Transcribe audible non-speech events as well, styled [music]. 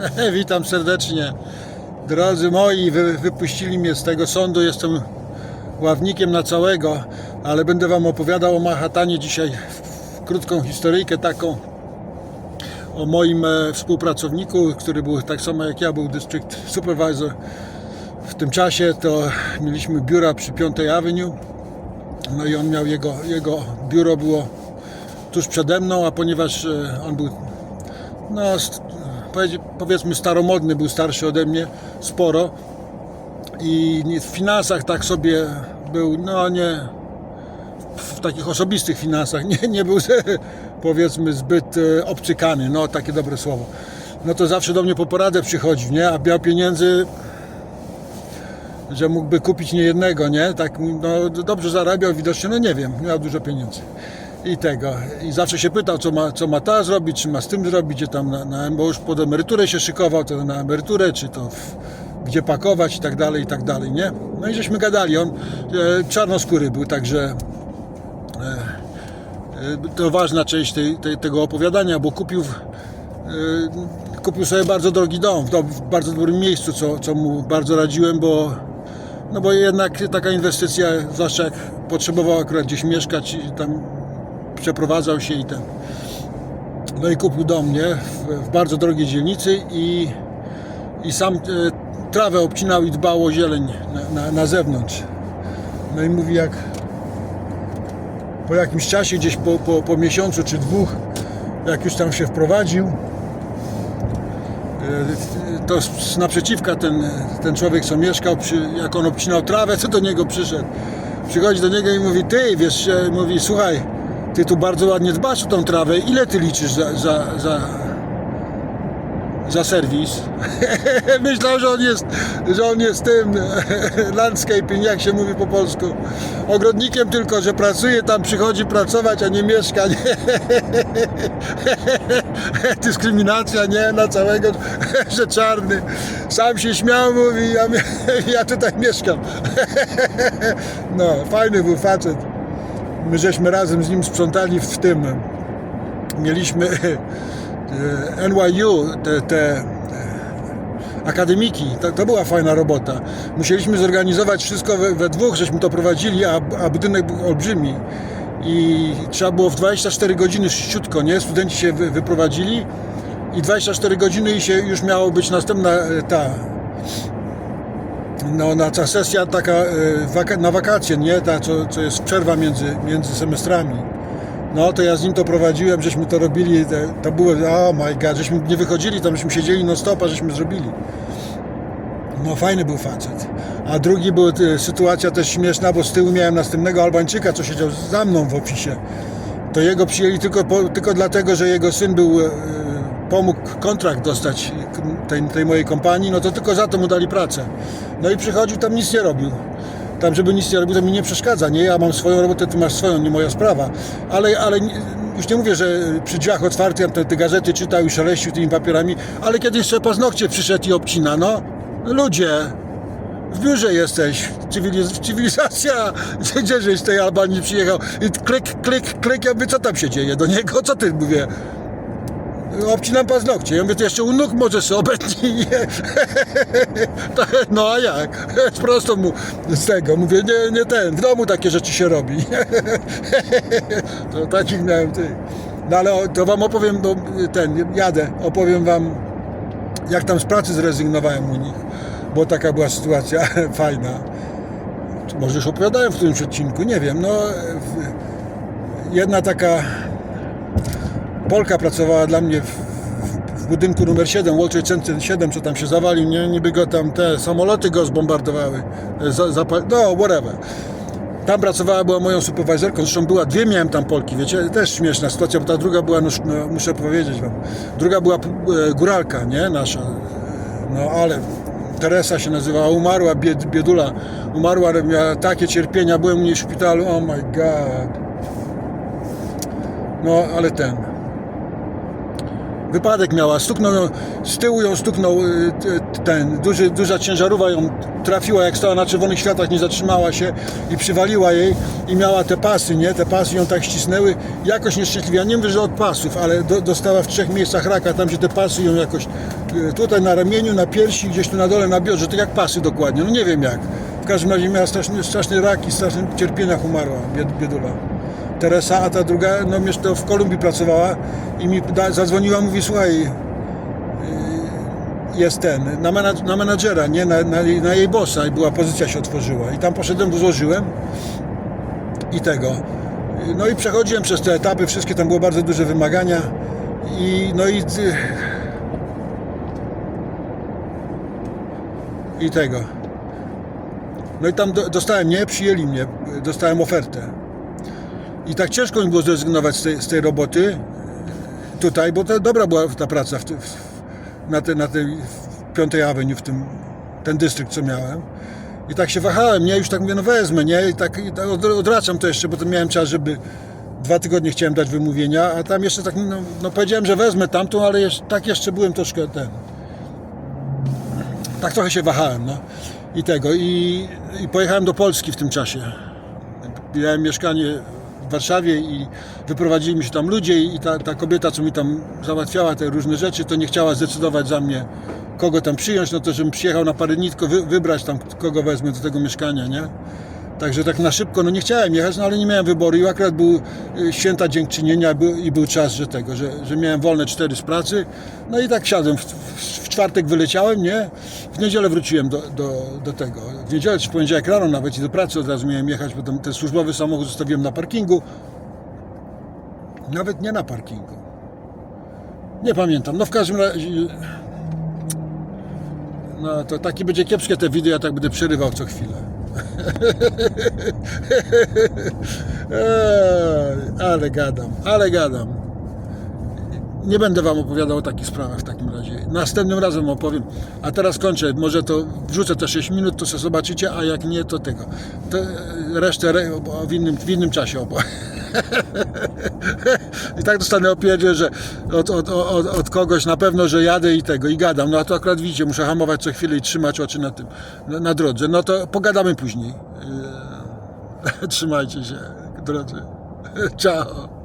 [laughs] Witam serdecznie. Drodzy moi, wy, wypuścili mnie z tego sądu. Jestem ławnikiem na całego, ale będę Wam opowiadał o Manhattanie dzisiaj. Krótką historyjkę taką o moim e, współpracowniku, który był tak samo jak ja, był district supervisor. W tym czasie to mieliśmy biura przy 5 Avenue. No i on miał jego, jego biuro było tuż przede mną, a ponieważ e, on był no, powiedzmy staromodny, był starszy ode mnie sporo i w finansach tak sobie był, no nie w takich osobistych finansach [laughs] nie, nie był [laughs] powiedzmy zbyt e, obcykany, no takie dobre słowo. No to zawsze do mnie po poradę przychodził, nie? A miał pieniędzy że mógłby kupić nie jednego, nie? Tak, no dobrze zarabiał widocznie, no nie wiem, miał dużo pieniędzy. I tego. I zawsze się pytał, co ma, co ma ta zrobić, czy ma z tym zrobić, czy tam na, na, bo już pod emeryturę się szykował, to na emeryturę, czy to w, gdzie pakować i tak dalej, i tak dalej, nie? No i żeśmy gadali, on e, czarnoskóry był, także e, e, to ważna część tej, tej, tego opowiadania, bo kupił, e, kupił sobie bardzo drogi dom, w, w bardzo dobrym miejscu, co, co mu bardzo radziłem, bo no bo jednak taka inwestycja, zwłaszcza jak potrzebował akurat gdzieś mieszkać i tam przeprowadzał się i ten. No i kupił dom, nie? W, w bardzo drogiej dzielnicy i, i sam e, trawę obcinał i dbał o zieleń na, na, na zewnątrz. No i mówi jak po jakimś czasie, gdzieś po, po, po miesiącu czy dwóch, jak już tam się wprowadził, E, to z naprzeciwka ten, ten człowiek, co mieszkał, przy, jak on obcinał trawę, co do niego przyszedł. Przychodzi do niego i mówi, ty, wiesz, mówi, słuchaj, ty tu bardzo ładnie dbasz o tą trawę, ile ty liczysz za, za, za, za serwis? [laughs] Myślał, że on jest, że on jest tym [laughs] landscaping, jak się mówi po polsku, ogrodnikiem tylko, że pracuje tam, przychodzi pracować, a nie mieszka, [laughs] dyskryminacja, nie, na całego, że czarny. Sam się śmiał, mówi, ja, ja tutaj mieszkam. No, fajny był facet. My żeśmy razem z nim sprzątali w tym. Mieliśmy e, NYU, te, te e, akademiki, to, to była fajna robota. Musieliśmy zorganizować wszystko we, we dwóch, żeśmy to prowadzili, a, a budynek był olbrzymi. I trzeba było w 24 godziny szybciutko, nie? Studenci się wy, wyprowadzili i 24 godziny i się już miało być następna e, ta no, na ta sesja taka waka, na wakacje, nie? Ta, co, co jest przerwa między, między semestrami. No to ja z nim to prowadziłem, żeśmy to robili, to było, oh my god, żeśmy nie wychodzili tam, żeśmy siedzieli non stopa, żeśmy zrobili. No fajny był facet. A drugi był e, sytuacja też śmieszna, bo z tyłu miałem następnego Albańczyka, co siedział za mną w ofisie. To jego przyjęli tylko, po, tylko dlatego, że jego syn był, e, pomógł kontrakt dostać tej, tej mojej kompanii, no to tylko za to mu dali pracę. No i przychodził, tam nic nie robił. Tam, żeby nic nie robił, to mi nie przeszkadza, nie? Ja mam swoją robotę, ty masz swoją, nie moja sprawa. Ale, ale już nie mówię, że przy drzwiach otwartych te, te gazety czytał i szeleścił tymi papierami, ale kiedy jeszcze paznokcie przyszedł i obcina, no. Ludzie, w biurze jesteś, cywiliz- cywilizacja, [laughs] gdzie żeś z tej Albanii przyjechał i klik, klik, klik, ja mówię, co tam się dzieje do niego, co ty, mówię, obcinam paznokcie, ja mówię, to jeszcze u nóg może sobie [laughs] no a jak, prosto mu z tego, mówię, nie, nie ten, w domu takie rzeczy się robi, [laughs] to takich miałem ty, no ale to wam opowiem, ten, jadę, opowiem wam, jak tam z pracy zrezygnowałem u nich, bo taka była sytuacja [laughs] fajna. Może już opowiadałem w którymś odcinku, nie wiem. No, jedna taka Polka pracowała dla mnie w, w, budynku numer 7, World Trade Center 7, co tam się zawalił, nie? Niby go tam te samoloty go zbombardowały, e, za, no whatever. Tam pracowała, była moją superwizorką, zresztą była, dwie miałem tam Polki, wiecie, też śmieszna sytuacja, bo ta druga była, no, no muszę powiedzieć wam, druga była e, góralka, nie, nasza, no ale Teresa się nazywała, umarła, bied, biedula, umarła, miała takie cierpienia, byłem u niej w szpitalu, oh my god. No, ale ten. Wypadek miała, stuknął ją, z tyłu ją stuknął y, ten, duży, duża ciężarówka ją trafiła, jak stała na czerwonych światach, nie zatrzymała się i przywaliła jej i miała te pasy, nie, te pasy ją tak ścisnęły, jakoś nieszczęśliwie, ja nie mówię, że od pasów, ale do, dostała w trzech miejscach raka, tam gdzie te pasy ją jakoś, y, tutaj na ramieniu, na piersi, gdzieś tu na dole, na biodrze, tak jak pasy dokładnie, no nie wiem jak. W każdym razie miała straszny, straszny rak i strasznym cierpieniach umarła, bied, biedula. Teresa, a ta druga, no mieszka w Kolumbii pracowała i mi da, zadzwoniła, mówi, słuchaj, yy, jest ten, na, na menadżera, nie, na, na, na jej bossa i była, pozycja się otworzyła i tam poszedłem, złożyłem i tego. No i przechodziłem przez te etapy, wszystkie tam było bardzo duże wymagania i no i i tego. No i tam do, dostałem, nie, przyjęli mnie, dostałem ofertę. I tak ciężko mi było zrezygnować z tej, z tej roboty tutaj, bo to dobra była ta praca w, w, na, na tej Piątej Avenue, w tym, ten dystrykt, co miałem. I tak się wahałem, nie, już tak mówię, no wezmę, nie, i tak, i tak to jeszcze, bo to miałem czas, żeby dwa tygodnie chciałem dać wymówienia, a tam jeszcze tak, no, no powiedziałem, że wezmę tamtą, ale jeszcze, tak jeszcze byłem troszkę ten, tak trochę się wahałem, no. I tego, i, i pojechałem do Polski w tym czasie. Miałem mieszkanie Warszawie i wyprowadzili mi się tam ludzie i ta, ta kobieta, co mi tam załatwiała te różne rzeczy, to nie chciała zdecydować za mnie, kogo tam przyjąć, no to żebym przyjechał na parę dni, tylko wy, wybrać tam, kogo wezmę do tego mieszkania, nie? Także tak na szybko, no nie chciałem jechać, no ale nie miałem wyboru i akurat był y, święta dziękczynienia i był czas, że tego, że, że miałem wolne cztery z pracy, no i tak siadłem, w, w, czwartek wyleciałem, nie? W niedzielę wróciłem do, do, do tego, w niedzielę czy w poniedziałek rano nawet i do pracy od razu miałem jechać, bo ten służbowy samochód zostawiłem na parkingu, nawet nie na parkingu, nie pamiętam, no w każdym razie... No to taki będzie kiepskie te wideo, ja tak będę przerywał co chwilę. Ale gadam, ale gadam. Nie będę Wam opowiadał o takich sprawach w takim razie. Następnym razem opowiem. A teraz kończę. Może to wrzucę te 6 minut, to sobie zobaczycie, a jak nie, to tego. To e, resztę w innym, w innym czasie opowiem. [laughs] I tak dostanę opierdzie, że od, od, od, od kogoś na pewno, że jadę i tego, i gadam. No a to akurat widzicie, muszę hamować co chwilę i trzymać oczy na tym, na, na drodze. No to pogadamy później. [laughs] Trzymajcie się, drodzy. [laughs] Ciao.